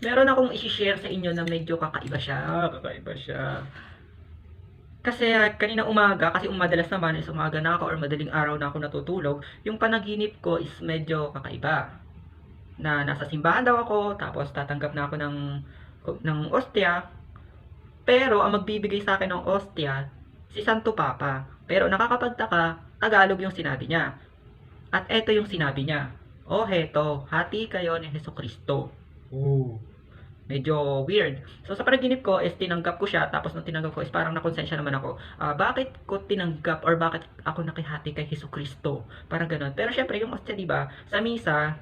meron akong isi-share sa inyo na medyo kakaiba siya. Kakaiba siya. Kasi ah, kanina umaga, kasi umadalas naman is umaga na ako or madaling araw na ako natutulog, yung panaginip ko is medyo kakaiba. Na nasa simbahan daw ako, tapos tatanggap na ako ng, ng ostya. Pero ang magbibigay sa akin ng ostya, si Santo Papa. Pero nakakapagtaka, Tagalog yung sinabi niya. At eto yung sinabi niya. O heto, hati kayo ni Heso Kristo. Oh. Medyo weird. So sa panaginip ko is tinanggap ko siya tapos nung tinanggap ko is parang nakonsensya naman ako. Ah, bakit ko tinanggap or bakit ako nakihati kay Heso Kristo? Parang ganun. Pero syempre yung ostya, 'di ba? Sa misa,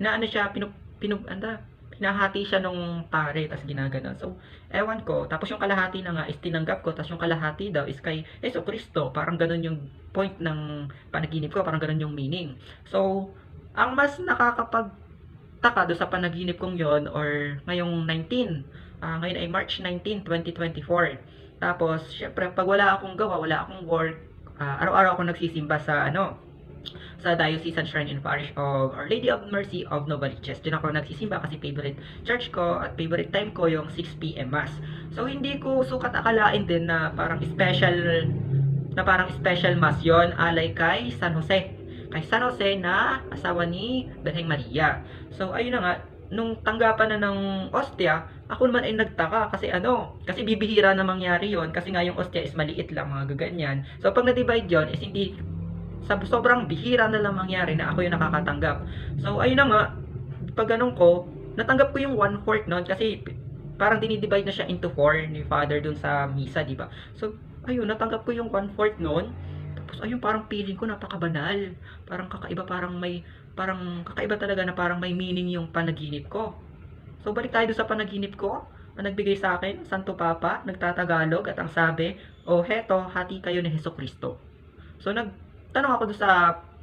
na ano siya pinu, pinu anda, pinahati siya nung pare tapos ginaganon. So ewan ko. Tapos yung kalahati na nga is tinanggap ko tapos yung kalahati daw is kay Heso Kristo. Parang ganun yung point ng panaginip ko, parang ganun yung meaning. So ang mas nakakapag taka do sa panaginip kong yon or ngayong 19. ah, ngayon ay March 19, 2024. Tapos, syempre, pag wala akong gawa, wala akong work, ah, araw-araw ako nagsisimba sa ano, sa Diocesan Shrine and Parish of Our Lady of Mercy of Novaliches. Diyan ako nagsisimba kasi favorite church ko at favorite time ko yung 6pm mass. So, hindi ko sukat akalain din na parang special na parang special mass yon alay kay San Jose kay San Jose na asawa ni Birheng Maria. So, ayun na nga, nung tanggapan na ng ostya, ako naman ay nagtaka kasi ano, kasi bibihira na mangyari yon kasi nga yung ostya is maliit lang, mga gaganyan. So, pag na-divide yon is hindi, sobrang bihira na lang mangyari na ako yung nakakatanggap. So, ayun na nga, pag ganun ko, natanggap ko yung one fourth nun kasi parang dinidivide na siya into four ni Father dun sa misa, di ba? So, ayun, natanggap ko yung one fourth nun. Tapos ayun, parang feeling ko napakabanal. Parang kakaiba, parang may, parang kakaiba talaga na parang may meaning yung panaginip ko. So balik tayo sa panaginip ko. Ang nagbigay sa akin, Santo Papa, nagtatagalog at ang sabi, O heto, hati kayo ni Heso Kristo. So nagtanong ako doon sa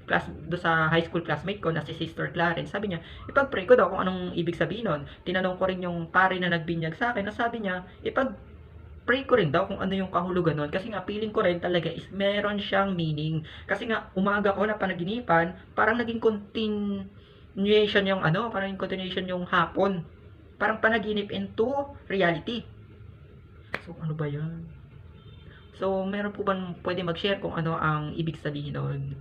class do sa high school classmate ko na si Sister Clarence. Sabi niya, ipag-pray ko daw kung anong ibig sabihin nun. Tinanong ko rin yung pare na nagbinyag sa akin, na sabi niya, ipag pray ko rin daw kung ano yung kahulugan nun. Kasi nga, feeling ko rin talaga is meron siyang meaning. Kasi nga, umaga ko na panaginipan, parang naging continuation yung ano, parang naging continuation yung hapon. Parang panaginip into reality. So, ano ba yan? So, meron po ba pwede mag-share kung ano ang ibig sabihin nun?